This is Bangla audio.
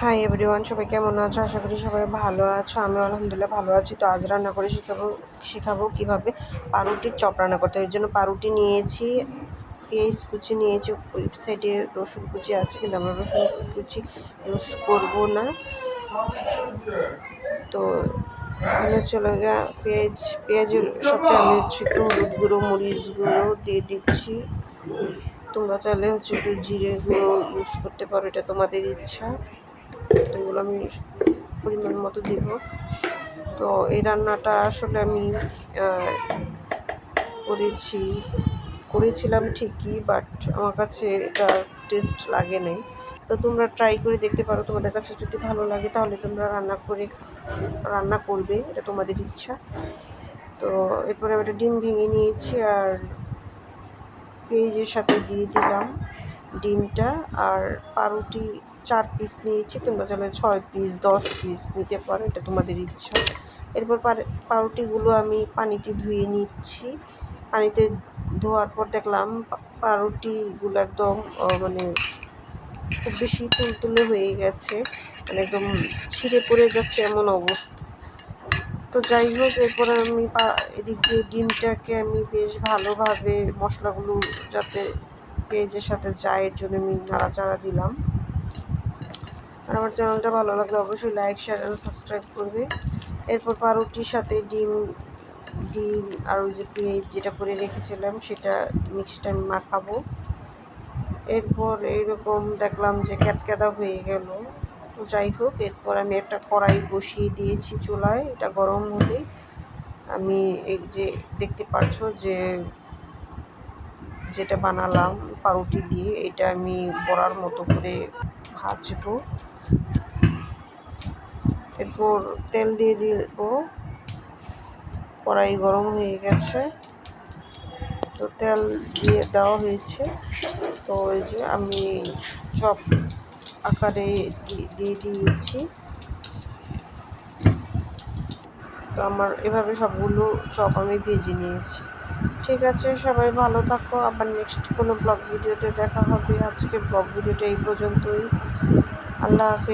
হাই এভরিওয়ান সবাই কেমন আছো? আশা করি সবাই ভালো আছো। আমি আলহামদুলিল্লাহ ভালো আছি। তো আজ রান্না করে শেখাবো শেখাবো কীভাবে পাউরুটির চপ রান্না করতে এর জন্য পাউরুটি নিয়েছি, পেঁয়াজ কুচি নিয়েছি ওয়েবসাইটে রসুন কুচি আছে, কিন্তু আমরা রসুন কুচি ইউজ করব না। তো এখানে চলে গিয়ে পেঁয়াজ, পেঁয়াজের সাথে আমি হচ্ছে একটু হলুদ গুঁড়ো, মরিচ গুঁড়ো দিয়ে দিচ্ছি। তোমরা চাইলে হচ্ছে একটু জিরে গুঁড়ো ইউজ করতে পারো, এটা তোমাদের ইচ্ছা। এগুলো আমি পরিমাণ মতো দিব। তো এই রান্নাটা আসলে আমি করেছি, করেছিলাম ঠিকই বাট আমার কাছে এটা টেস্ট লাগে নাই। তো তোমরা ট্রাই করে দেখতে পারো, তোমাদের কাছে যদি ভালো লাগে তাহলে তোমরা রান্না করে, রান্না করবে, এটা তোমাদের ইচ্ছা। তো এরপরে আমি একটা ডিম ভেঙে নিয়েছি আর পেঁয়াজের সাথে দিয়ে দিলাম। ডিমটা আর পাউরুটি চার পিস নিয়েছি। তোমরা চাইলে ছয় পিস দশ পিস নিতে পারো, এটা তোমাদের ইচ্ছা। এরপর পাউরুটিগুলো আমি পানিতে ধুয়ে নিচ্ছি। পানিতে ধোয়ার পর দেখলাম পাউরুটিগুলো একদম মানে খুব বেশি তুলতুলে হয়ে গেছে। মানে একদম ছিঁড়ে পড়ে যাচ্ছে এমন অবস্থা। তো যাই হোক, এরপর আমি এদিক দিয়ে ডিমটাকে আমি বেশ ভালোভাবে মশলাগুলো যাতে পেঁয়াজের সাথে যায় এর জন্য আমি নাড়াচাড়া দিলাম। আর আমার চ্যানেলটা ভালো লাগলে অবশ্যই লাইক শেয়ার অ্যান্ড সাবস্ক্রাইব করবে। এরপর পাউরুটির সাথে ডিম ডিম আর ওই যে পেঁয়াজ যেটা করে রেখেছিলাম, সেটা মিক্সটা আমি মাখাবো। এরপর এইরকম দেখলাম যে ক্যাতক্যাদা হয়ে গেল। যাই হোক, এরপর আমি একটা কড়াই বসিয়ে দিয়েছি চুলায়, এটা গরম হলে। আমি এই যে দেখতে পারছ যে যেটা বানালাম, পাউরুটি দিয়ে, এটা আমি বড়ার মতো করে ভাজবো। এরপর তেল দিয়ে দিব। কড়াই গরম হয়ে গেছে। তো তেল দিয়ে দেওয়া হয়েছে। তো এই যে আমি চপ আকারে দিয়ে দিয়েছি। তো আমার এভাবে সবগুলো চপ আমি ভেজে নিয়েছি। ঠিক আছে, সবাই ভালো থাকো। আবার নেক্সট কোনো ব্লগ ভিডিওতে দেখা হবে। আজকে ব্লগ ভিডিওটা এই পর্যন্তই। আল্লাহ হাফিজ।